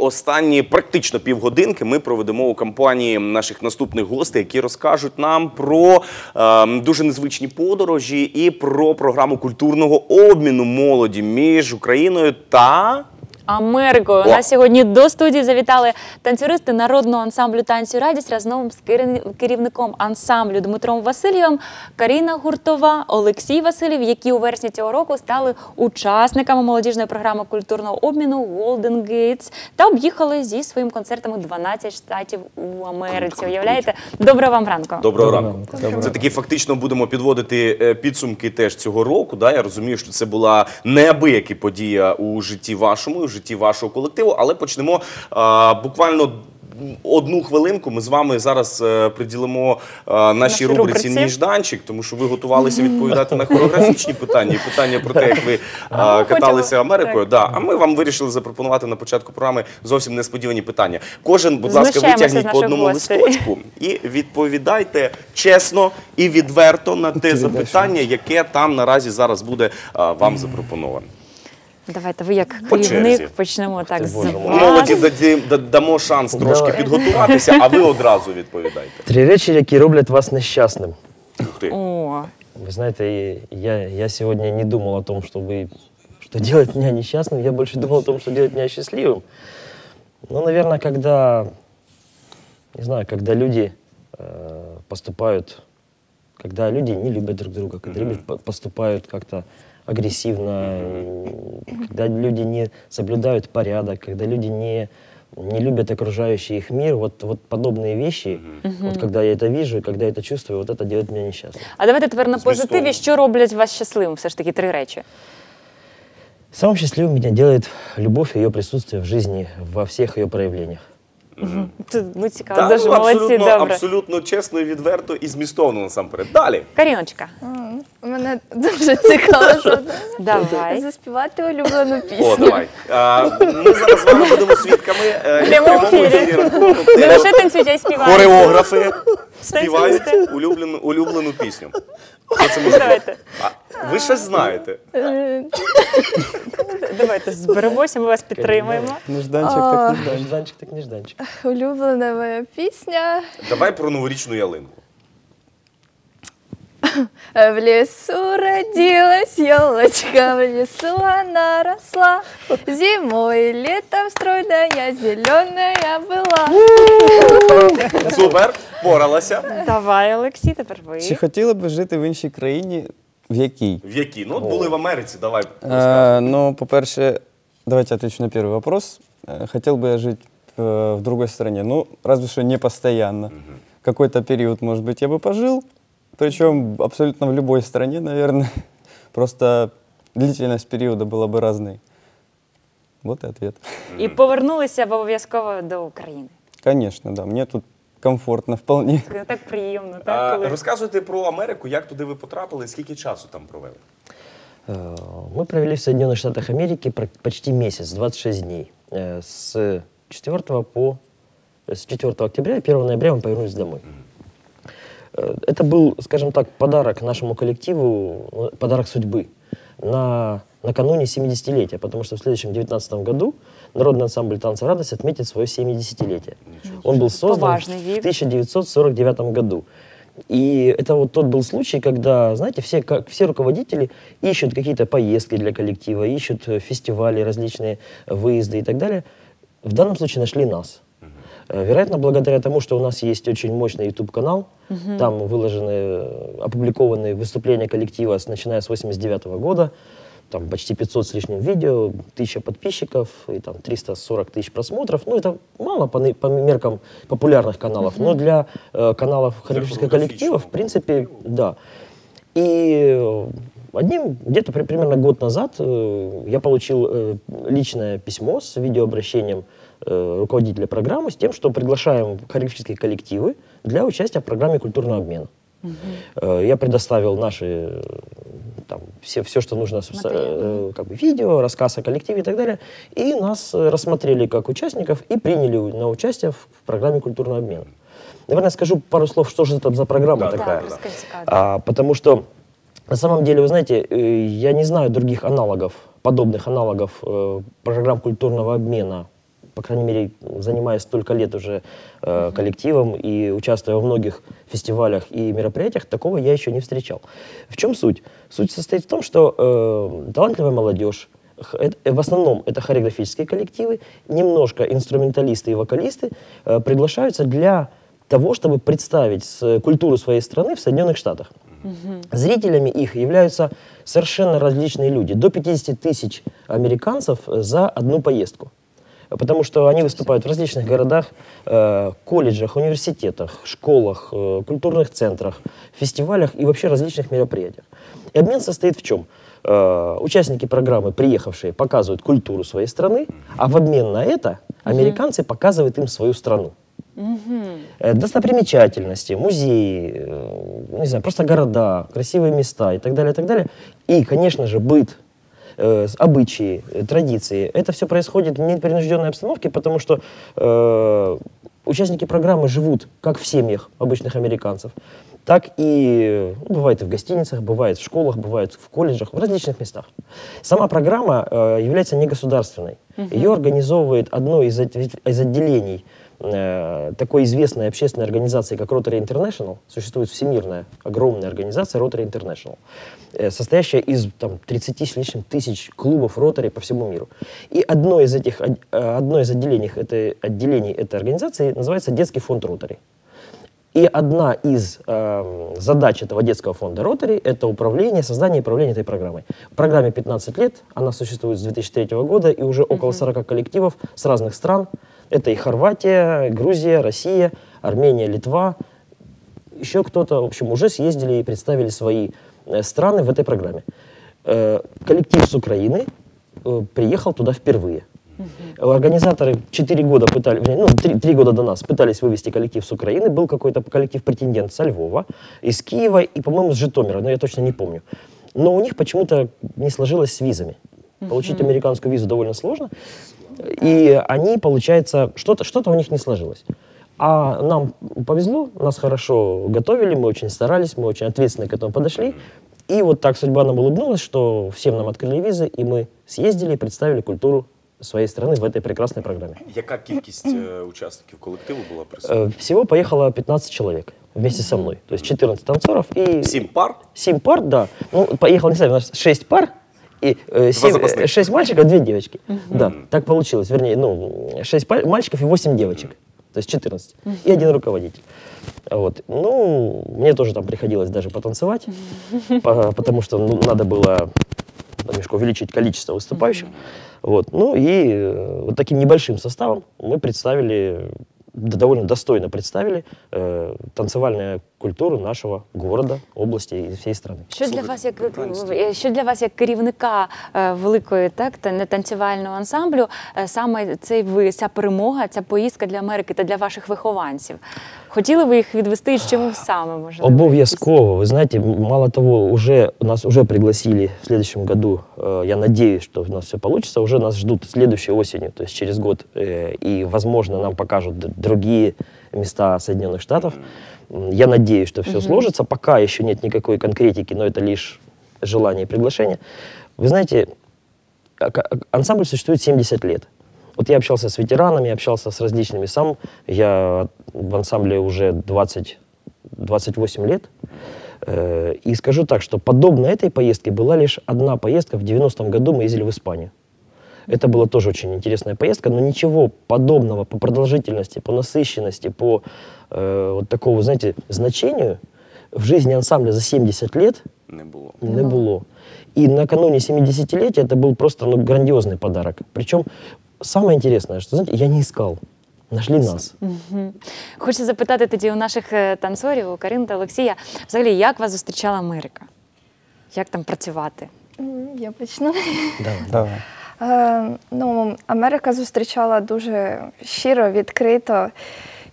останні практично півгодинки ми проведемо у компанії наших наступних гостей, які розкажуть нам про е, дуже незвичні подорожі і про програму культурного обміну молоді між Україною та Америкою. У нас сьогодні до студії завітали танцюристи народного ансамблю танцю радість разом з керів- керівником ансамблю Дмитром Васильєвим, Каріна Гуртова, Олексій Васильєв, які у вересні цього року стали учасниками молодіжної програми культурного обміну Golden Gates та об'їхали зі своїми концертами 12 штатів у Америці. Уявляєте? Доброго вам ранку. Доброго ранку. Це таки фактично будемо підводити е, підсумки теж цього року. Да? Я розумію, що це була неабияка подія у житті вашому, у житті вашого колективу, але почнемо а, буквально. Одну хвилинку ми з вами зараз е, приділимо е, нашій Нашій рубриці. Ніжданчик, тому що ви готувалися відповідати на хореографічні питання і питання про те, як ви е, каталися Америкою. Да. А ми вам вирішили запропонувати на початку програми зовсім несподівані питання. Кожен, будь ласка, Знущаємося витягніть по одному гостей. листочку і відповідайте чесно і відверто на те запитання, яке там наразі зараз буде а, вам запропоноване. Давайте ви як По черзі. керівник почнемо так з Боже мой. вас. Молоді даді- да- дамо шанс трошки Давай. підготуватися, а ви одразу відповідайте. Три речі, які роблять вас нещасним. Ух ти. О, Вы знаете, и я, я сегодня не думал о том, чтобы, что делать меня несчастным, я больше думал о том, что делать меня счастливым. Ну, наверное, когда, не знаю, когда люди э, поступают, когда люди не любят друг друга, когда люди по- поступают как-то агрессивно, и когда люди не соблюдают порядок, когда люди не, не любят окружающий их мир, вот, вот подобные вещи, вот когда я это вижу, и когда я это чувствую, вот это делает меня несчастным. А давайте тепер на Змістовно. позитиві, що роблять вас щасливим? Все ж таки три речі. Самым счастливым меня делает любовь и ее присутствие в жизни во всех ее проявлениях. Це ну, цікаво, Та, дуже ну, молодці, абсолютно, добре. абсолютно чесно і відверто і змістовно насамперед. Далі. Каріночка, Мене дуже цікаво завдання. давай. заспівати улюблену пісню. О, давай. А, ми зараз з вами будемо свідками е, ефірі. Не лише танцюють, а й співають. Хореографи співають улюблену, улюблену пісню. Що це може бути? Давайте. А, ви щось знаєте. Е, Давайте зберемося, ми вас підтримуємо. Нежданчик так нежданчик. Нежданчик так нежданчик. Улюблена моя пісня. Давай про новорічну ялинку. В лесу родилась елочка, в лесу она росла. Зимой и летом стройная, зеленая была. Супер, поралася. Давай, Олексій, тепер ви. Чи хотіли б ви жити в іншій країні? В якій? В якій? Ну, от були в Америці, давай. Э, ну, по-перше, давайте отвечу на первый вопрос. Э, Хотел бы я жить э, в другой стране. Ну, разве что не постоянно. Какой-то период, может быть, я бы пожил. Причем абсолютно в любой стране, наверное. Просто длительность периода была бы разной. Вот и ответ. І повернулися б обов'язково до України. Конечно, да. Мне тут комфортно вполне. Це Так приємно, А, так? Коли... розказуйте про Америку, як туди ви потрапили, скільки часу там провели. Э, Мы провели в Соединенных Штатах Америки пр- почти месяц, 26 дней. Э, С 4 по с 4 октября и 1 ноября мы повернулись домой. Э, Это был, скажем так, подарок нашему коллективу, ну, подарок судьбы на накануне 70-летия, потому что в следующем 19 году Народный ансамбль «Танца радость» отметит свое 70-летие. Он был создан Поважный в вид. 1949 году. И это вот тот был случай, когда, знаете, все, как, все руководители ищут какие-то поездки для коллектива, ищут э, фестивали, различные выезды и так далее. В данном случае нашли нас. Э, Вероятно, благодаря тому, что у нас есть очень мощный YouTube-канал, там выложены, э, опубликованы выступления коллектива, с, начиная с 89 года, там почти 500 с лишним видео, 1000 подписчиков и там 340 тысяч просмотров. Ну, это мало по, по меркам популярных каналов, но для э, каналов хореографического коллектива, в принципе, да. И э, одним, где-то при- примерно год назад э, я получил э, личное письмо с видеообращением э, руководителя программы с тем, что приглашаем хореографические коллективы для участия в программе культурного обмена. Э, Я предоставил наши э, там, все, все, что нужно, э, как бы видео, рассказ о коллективе и так далее. И нас рассмотрели как участников и приняли на участие в в программе культурного обмена. Наверное, скажу пару слов, что же это за программа Да, такая. да. А, потому что, на самом деле, вы знаете, э, я не знаю других аналогов, подобных аналогов э, программ культурного обмена по крайней мере, занимаясь столько лет уже э, коллективом и участвуя во многих фестивалях и мероприятиях, такого я еще не встречал. В чем суть? Суть состоит в том, что э, талантливая молодежь, э, в основном это хореографические коллективы, немножко инструменталисты и вокалисты э, приглашаются для того, чтобы представить с- культуру своей страны в Соединенных Штатах. Зрителями их являются совершенно различные люди. До 50 тысяч американцев за одну поездку. Потому что они выступают в различных городах, э, колледжах, университетах, школах, э, культурных центрах, фестивалях и вообще различных мероприятиях. И обмен состоит в чем? Э, участники программы, приехавшие, показывают культуру своей страны, а в обмен на это американцы показывают им свою страну. Э, достопримечательности, музеи, не знаю, просто города, красивые места и так далее, и так далее. И, конечно же, быт, э, обычаи, э, традиции. Это все происходит в непринужденной обстановке, потому что э, участники программы живут как в семьях обычных американцев, так и ну, бывает и в гостиницах, бывает в школах, бывает в колледжах, в различных местах. Сама программа э, является негосударственной. Ее организовывает одно из, из отделений э, такой известной общественной организации, как Rotary International. Существует всемирная огромная организация Rotary International, э, состоящая из там, 30 с лишним тысяч клубов Rotary по всему миру. И одно из этих э, одно из отделений этой, отделений этой организации называется Детский фонд Rotary. И одна из эм, задач этого детского фонда Rotary – это управление, создание и управление этой программой. Программе 15 лет, она существует с 2003 года, и уже около 40 коллективов с разных стран. Это и Хорватия, Грузия, Россия, Армения, Литва. Еще кто-то, в общем, уже съездили и представили свои э, страны в этой программе. Э, коллектив с Украины э, приехал туда впервые. Организаторы 4 года пытались, ну, 3, года до нас пытались вывести коллектив с Украины. Был какой-то коллектив-претендент со Львова, из Киева и, по-моему, с Житомира, но я точно не помню. Но у них почему-то не сложилось с визами. Получить американскую визу довольно сложно. И они, получается, что-то что у них не сложилось. А нам повезло, нас хорошо готовили, мы очень старались, мы очень ответственно к этому подошли. И вот так судьба нам улыбнулась, что всем нам открыли визы, и мы съездили и представили культуру своей страны в этой прекрасной программе. Яка кількість е, учасників колективу була присутня? Э, Всего поехало 15 человек вместе со мной. То есть 14 танцоров и... Сім пар? 7 пар, да. Ну, поехал, не знаю, у нас 6 пар, и э, семь- запасных. э, 6 мальчиков, 2 девочки. Да, так получилось. Вернее, ну, 6 мальчиков и 8 девочек. То есть 14. И один руководитель. Вот. Ну, мне тоже там приходилось даже потанцевать, по- потому что ну, надо было немножко увеличить количество выступающих. Вот. Ну и э, вот таким небольшим составом мы представили, довольно достойно представили э, танцевальную культуру нашего города, області і всієї страни. Що для вас як е, що для вас як керівника е, великої так та не танцювального ансамблю е, саме цей ви ця перемога, ця поїздка для Америки та для ваших вихованців? Хотіли ви їх відвести і з чим саме можливо? Обов'язково. Вы знаете, м- мало того, уже нас уже пригласили в следующем году. э, Я надеюсь, что у нас все получится. Уже нас ждут следующей осенью, то есть через год. э, И, возможно, нам покажут д- другие места Соединенных Штатов. М, Я надеюсь, что все сложится. Пока еще нет никакой конкретики, но это лишь желание и приглашение. Вы знаете, а- ка- ансамбль существует 70 лет. Вот я общался с ветеранами, общался с различными. Сам я в ансамбле уже 20, 28 лет. Э, И скажу так, что подобно этой поездке была лишь одна поездка. В 90-м году мы ездили в Испанию. Это была тоже очень интересная поездка, но ничего подобного по продолжительности, по насыщенности, по э, вот такому, знаете, значению в жизни ансамбля за 70 лет Не було. не было. И накануне 70-летия это был просто ну, грандиозный подарок. Причем самое интересное, что, знаєте, я не искал. Нашли нас. Хочу запитати тоді у наших е, танцорів, у Карин та Олексія, взагалі, як вас зустрічала Америка? Як там працювати? Я почну. Давай. Давай. Е, ну, Америка зустрічала дуже щиро, відкрито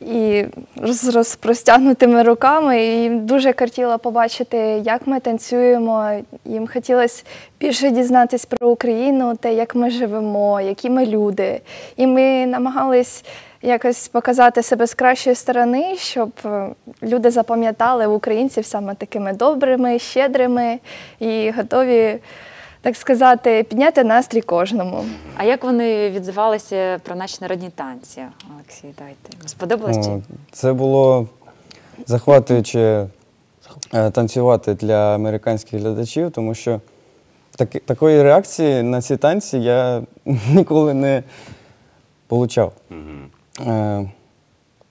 і з розпростягнутими руками. І їм дуже хотіла побачити, як ми танцюємо. Їм хотілося більше дізнатись про Україну, те, як ми живемо, які ми люди. І ми намагались якось показати себе з кращої сторони, щоб е, люди запам'ятали українців саме такими добрими, щедрими і готові так сказати, підняти настрій кожному. А як вони відзивалися про наші народні танці? Олексій, дайте. Сподобалось чи? Це було захватуюче е, танцювати для американських глядачів, тому що таки- такої реакції на ці танці я ніколи не получав. Э,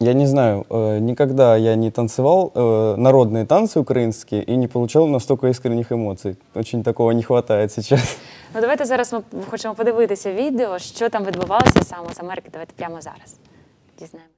Я не знаю, э, никогда я не танцевал э, народные танцы украинские и не получал настолько искренних эмоций. Очень такого не хватает сейчас. Ну давайте зараз ми хочемо подивитися відео, що там відбувалося саме з Америки. Давайте прямо зараз дізнаємося.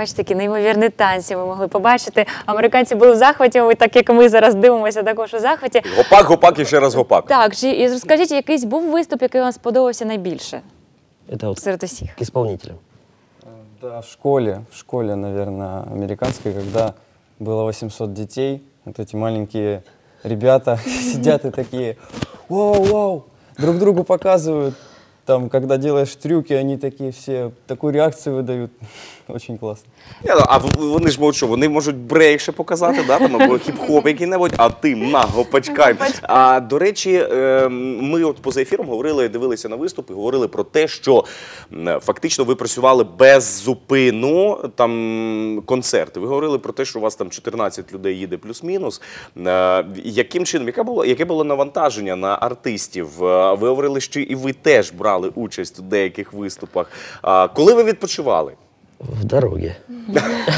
бачите, такі неймовірні танці ми могли побачити. Американці були в захваті, ви так як ми зараз дивимося, також у захваті. Гопак, гопак і ще раз гопак. Так, чи і розкажіть, якийсь був виступ, який вам сподобався найбільше Это вот серед усіх? к исполнителям. Да, в школе, в школе, наверное, американской, когда было 800 детей, вот эти маленькие ребята сидят и такие, вау, вау, друг другу показывают. там, когда делаешь трюки, они такие все, такую реакцию выдают. Очень классно. Ні, ну, А в- вони ж можуть що, вони можуть брейк ще показати, да, там, або хіп-хоп який-небудь, а ти на гопачкай. А до речі, е, ми от поза ефіром говорили, дивилися на виступ і говорили про те, що м, фактично ви працювали без зупину там концерти. Ви говорили про те, що у вас там 14 людей їде плюс-мінус. Е, Яким чином, яке було, яке було навантаження на артистів? Е, Ви говорили, що і ви теж брали участь у деяких виступах. А Коли ви відпочивали? В дороге.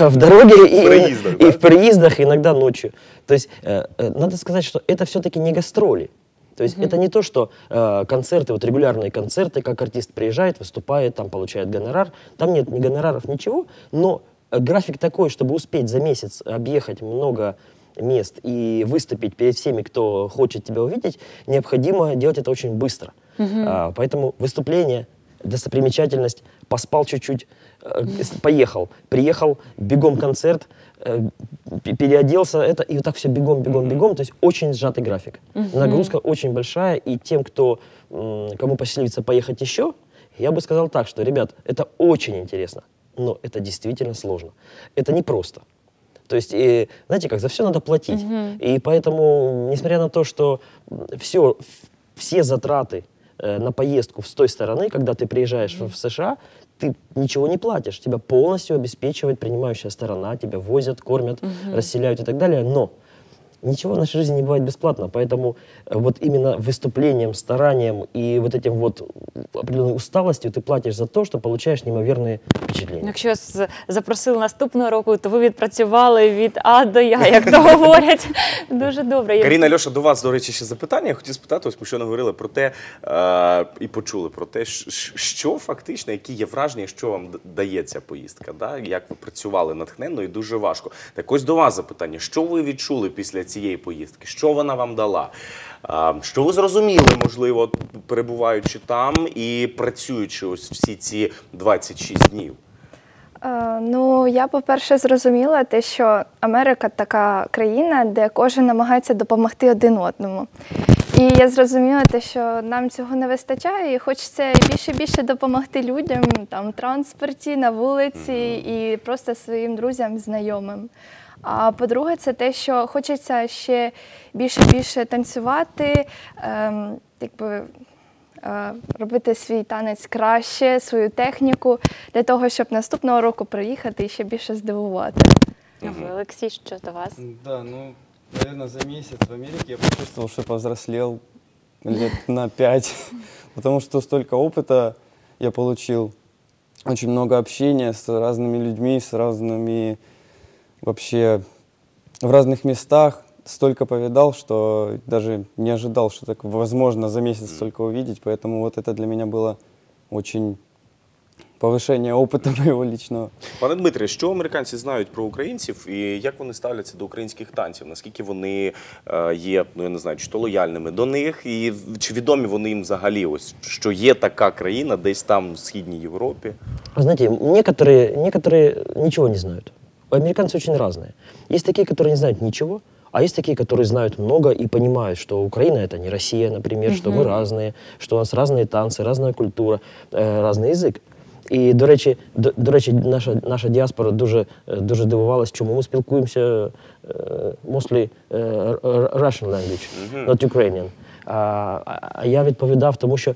В дороге и, В переездах, и да? в переездах, иногда ночью. То есть э, э, надо сказать, что это все-таки не гастроли. То есть это не то, что э, концерты, вот регулярные концерты, как артист приезжает, выступает, там получает гонорар. Там нет ни гонораров, ничего. Но график такой, чтобы успеть за месяц объехать много мест и выступить перед всеми, кто хочет тебя увидеть, необходимо делать это очень быстро. А, поэтому выступление, достопримечательность, поспал чуть-чуть, э, поехал, приехал, бегом концерт, э, переоделся, это, и вот так все бегом, бегом, бегом, то есть очень сжатый график. Нагрузка очень большая, и тем, кто, кому посчастливится поехать еще, я бы сказал так, что, ребят, это очень интересно, но это действительно сложно. Это непросто. То есть, э, знаете как, за все надо платить. И поэтому, несмотря на то, что все, все затраты э, на поездку с той стороны, когда ты приезжаешь в- в США, ты ничего не платишь. Тебя полностью обеспечивает принимающая сторона, тебя возят, кормят, расселяют и так далее. Но ничего в нашей жизни не бывает бесплатно. Поэтому э, вот именно выступлением, старанием и вот этим вот определенной усталостью ты платишь за то, что получаешь неимоверные впечатления. Якщо вас запросили наступного року, то ви відпрацювали від А до Я, як то говорять. Дуже добре. Я- Каріна Льоша, до вас, до речі, ще запитання. Я хотів спитати, ось ми щойно говорили про те е, і почули про те, щ- щ- що фактично, які є враження, що вам д- дає ця поїздка, да? як ви працювали натхненно і дуже важко. Так ось до вас запитання: що ви відчули після цієї поїздки? Що вона вам дала? Що ви зрозуміли, можливо, перебуваючи там і працюючи ось всі ці 26 днів? Е, Ну, я, по-перше, зрозуміла те, що Америка така країна, де кожен намагається допомогти один одному. І я зрозуміла те, що нам цього не вистачає, і хочеться більше і більше допомогти людям там, в транспорті, на вулиці і просто своїм друзям, знайомим. А по-друге, це те, що хочеться ще більше і більше танцювати, ем, якби е, робити свій танець краще, свою техніку, для того, щоб наступного року приїхати і ще більше здивувати. А ви, Олексій, що до вас? Да, ну, наверное, за месяц в Америке я почувствовал, что повзрослел лет на пять, потому что столько опыта я получил, очень много общения с разными людьми, с разными вообще в разных местах, столько повидал, что даже не ожидал, что так возможно за месяц столько увидеть, поэтому вот это для меня было очень повышение опыта моего личного. Пане Дмитре, що американці знають про українців і як вони ставляться до українських танців? Наскільки вони е, є, ну я не знаю, чи то лояльними до них, і чи відомі вони їм взагалі, ось що є така країна, десь там в східній Європі? Вы Знаете, некоторые, некоторые ничего не знают. Американцы очень разные. Есть такие, которые не знают ничего, а есть такие, которые знают много и понимают, что Украина это не Россия, например, что мы разные, что у нас разные танцы, разная культура, э, разний язик. І, до речі, до, до речі, наша, наша діаспора дуже, е, дуже дивувалась, чому ми спілкуємося е, mostly е, r- r- Russian language, not Ukrainian. А, а- а я відповідав, тому що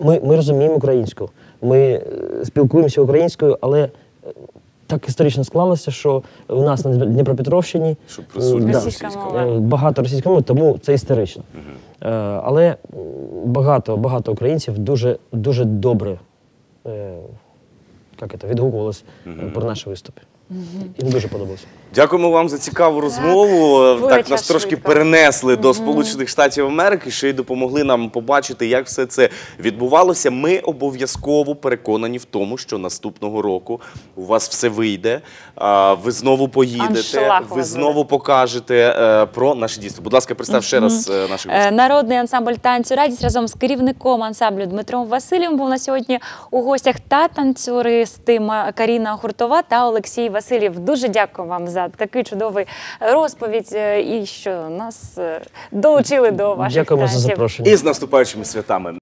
ми, ми розуміємо українську, ми е, спілкуємося українською, але е, так історично склалося, що у нас на Дніпропетровщині Що присутня е, да, Російська російська мова. мова. Е, Багато російської мови, тому це історично. Е, Але багато, багато українців дуже, дуже добре е, як це, відгукувалось е, про наші виступи. Їм дуже подобалося. Дякуємо вам за цікаву розмову. Так нас трошки швидко. перенесли до Сполучених Штатів Америки, ще й допомогли нам побачити, як все це відбувалося. Ми обов'язково переконані в тому, що наступного року у вас все вийде. Ви знову поїдете, ви знову покажете е, про наше дійство. Будь ласка, представ ще раз е, наших Е, гостей. Народний ансамбль танцю радість разом з керівником ансамблю Дмитром Васильєм був на сьогодні у гостях та танцюристи Каріна Гуртова та Олексій Васильєв. Дуже дякую вам за такий чудовий розповідь е, і що нас е, долучили до ваших Дякуємо за танців. запрошення. І з наступаючими святами.